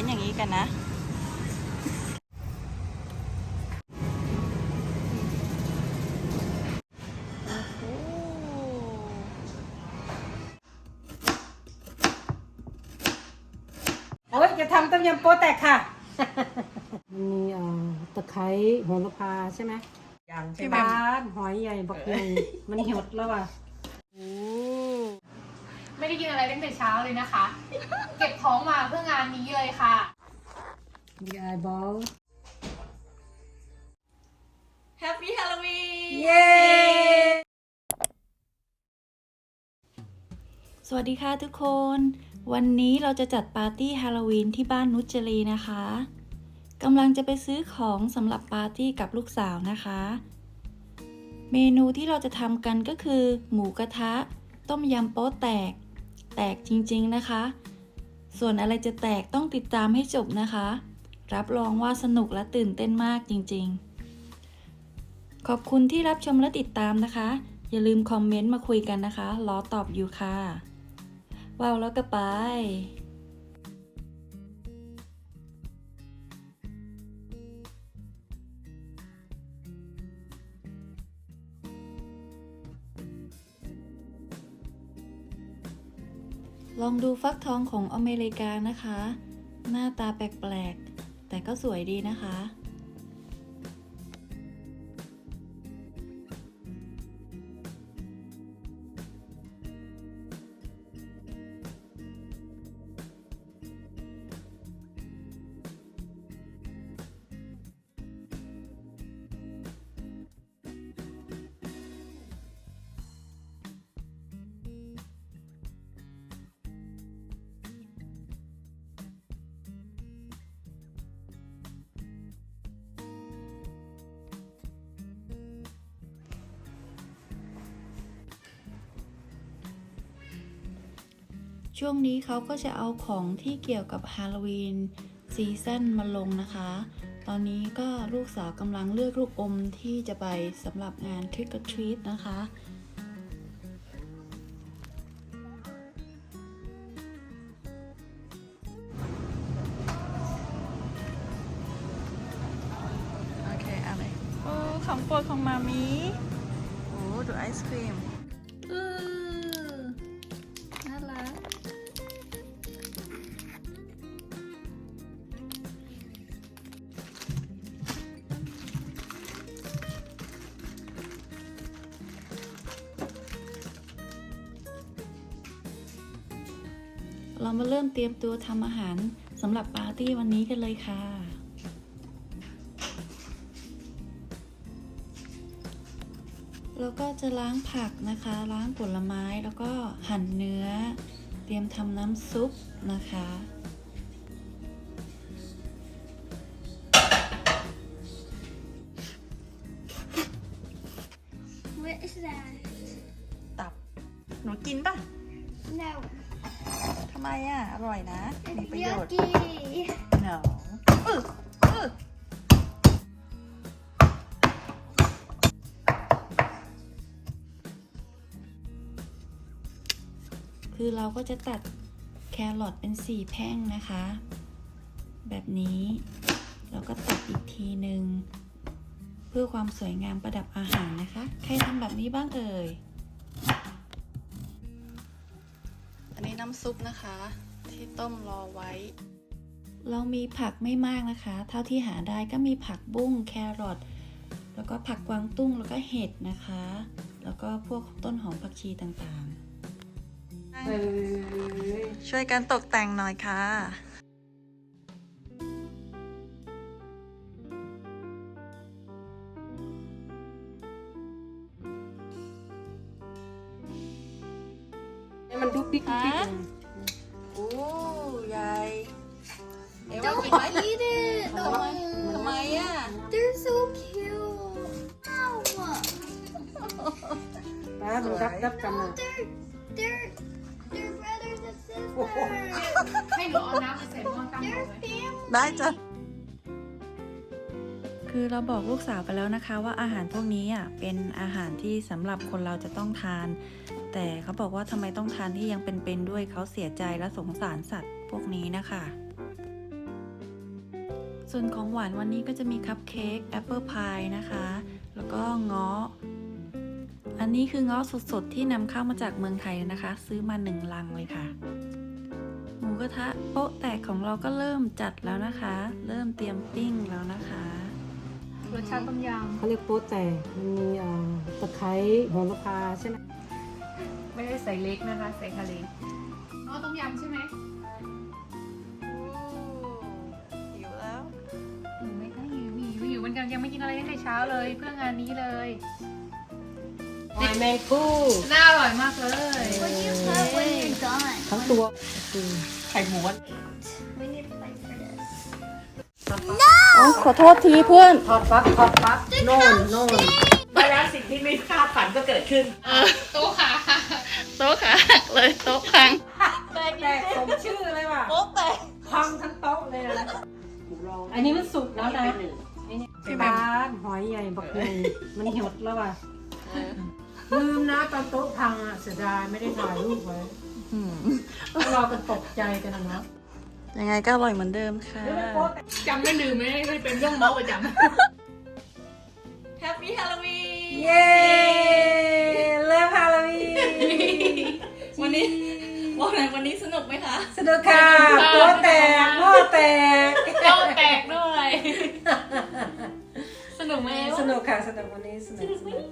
นต์อย่างนี้กันนะโอ้โหโอ้ยจะทำต้มยำโป๊แตกค่ะ มันมีเอ่อตะไคร้โหระพาใช่ไหมยังใช่ที่ไหม บ้านหอยใหญ่บักใหญ่มันหดแล้วอะโอ้ ไม่ได้กินอะไรตั้งแต่เช้าเลยนะคะ เก็บท้องมาเพื่องานนี้เลยค่ะมีไอบอลแฮปปี้ฮาโลวีนเย้สวัสดีค่ะทุกคน วันนี้เราจะจัดปาร์ตี้ฮาโลวีนที่บ้านนุชจรีนะคะกำลังจะไปซื้อของสำหรับปาร์ตี้กับลูกสาวนะคะ เมนูที่เราจะทำกันก็คือ หมูกระทะ ต้มยำโป๊ะแตก แตกจริงๆนะคะ ส่วนอะไรจะแตกต้องติดตามให้จบนะคะ รับรองว่าสนุกและตื่นเต้นมากจริงๆ ขอบคุณที่รับชมและติดตามนะคะ อย่าลืมคอมเมนต์มาคุยกันนะคะ รอตอบอยู่ค่ะว้าวแล้วก็ไป ลองดูฟักทองของอเมริกานะคะ หน้าตาแปลกๆ แต่ก็สวยดีนะคะ ช่วงนี้เขาก็จะเอาของที่เกี่ยวกับฮาโลวีนซีซั่นมาลงนะคะ ตอนนี้ก็ลูกสาวกำลังเลือกลูกอมที่จะไปสำหรับงาน Trick or Treat นะคะโอเคเอาเลยโอ้ของโปรดของมามีโอ้ดูไอศครีม เรามาเริ่มเตรียมตัวทำอาหารสำหรับปาร์ตี้วันนี้กันเลยค่ะ แล้วก็จะล้างผักนะคะ ล้างผลไม้แล้วก็หั่นเนื้อ เตรียมทำน้ำซุปนะคะ What is that? ตับ หนูกินป่ะ No. ทำไมอะ อร่อยนะ มีประโยชน์ Yucky. no อึกอึกคือเราก็จะตัดแครอทเป็นสี่แพ่งนะคะ แบบนี้แล้วก็ตัดอีกทีหนึ่งเพื่อความสวยงามประดับอาหารนะคะ ใครทำแบบนี้บ้างเอ่ย อันนี้น้ำซุปนะคะ ที่ต้มรอไว้ เรามีผักไม่มากนะคะ เท่าที่หาได้ก็มีผักบุ้งแครอทแล้วก็ผักกวางตุ้งแล้วก็เห็ดนะคะ แล้วก็พวกต้นหอมผักชีต่างเอ้ยๆช่วยกันตกแต่งหน่อยค่ะ โอ้ยายเอว่า Don't กินไหม eat it. ทำไมทำไมอ่ะ They're so cute. Ow. ป้ามันรับรับกัน No, อ่ะ they're they're they're brothers and sisters. ให้หนูเอาน้ำไปใส่หม้อตั้งเอา they're ไว้ family. ได้จ้ะ คือเราบอกลูกสาวไปแล้วนะคะว่าอาหารพวกนี้อะเป็นอาหารที่สำหรับคนเราจะต้องทาน แต่เขาบอกว่าทำไมต้องทานที่ยังเป็นๆด้วยเขาเสียใจและสงสารสัตว์พวกนี้นะคะ ส่วนของหวานวันนี้ก็จะมีคัพเค้กแอปเปิลพายนะคะ แล้วก็เงาะอันนี้คือเงาะสดๆ ที่นำเข้ามาจากเมืองไทยนะคะ ซื้อมาหนึ่งลังเลยค่ะหมูกระทะโป๊ะแตกของเราก็เริ่มจัดแล้วนะคะ เริ่มเตรียมปิ้งแล้วนะคะ รสชาติต้มยเขาเรียกโป๊แตกมันมีเอ่อตะไคร้โหระพาใช่ไหมำไม่ได้ใส่เล็กนะคะ ใส่คาเล็กอ๋อต้มยำใช่ไหมหิวแล้ว หิวไหมคะหิวหิวหิวเหมือนกันยังไม่กินอะไรตั้งแต่เช้าเลย เพื่องานนี้เลยหอยแมงคู่น่าอร่อยมากเลย What do you have when you're done? ทั้งตัวคือไข่หมู We need to fight for this. ขอโทษทีเพื่อนทอดฟักทอดฟักโน่นโน่นไปแล้วสิ่งที่ไม่คาดฝันก็เกิดขึ้นโต๊ะขาโต๊ะขาหักเลยโต๊ะพังแตกสมชื่อเลยว่ะโต๊ะแตกพังทั้งโต๊ะเลยนะอันนี้มันสุกแล้วนะไอ้เนี่ยปลาหอยใหญ่บักใหญ่มันหดแล้วว่ะลืมนะตอนโต๊ะพังอะเสียดายไม่ได้ถ่ายรูปไว้เราก็ตกใจกันนะเนาะ ยังไงก็อร่อยเหมือนเดิมค่ะ จำไม่ลืมไม่ได้เป็นเรื่องเมาส์ประจำแฮปปี้ฮาโลวีนเย้เลิฟฮาโลวีนวันนี้บอกหน่อยวันนี้สนุกไหมคะ สนุกค่ะโป๊แตกหม้อแตกโต๊ะแตกด้วย สนุกไหมสนุกค่ะ สนุกวันนี้สนุกสนุก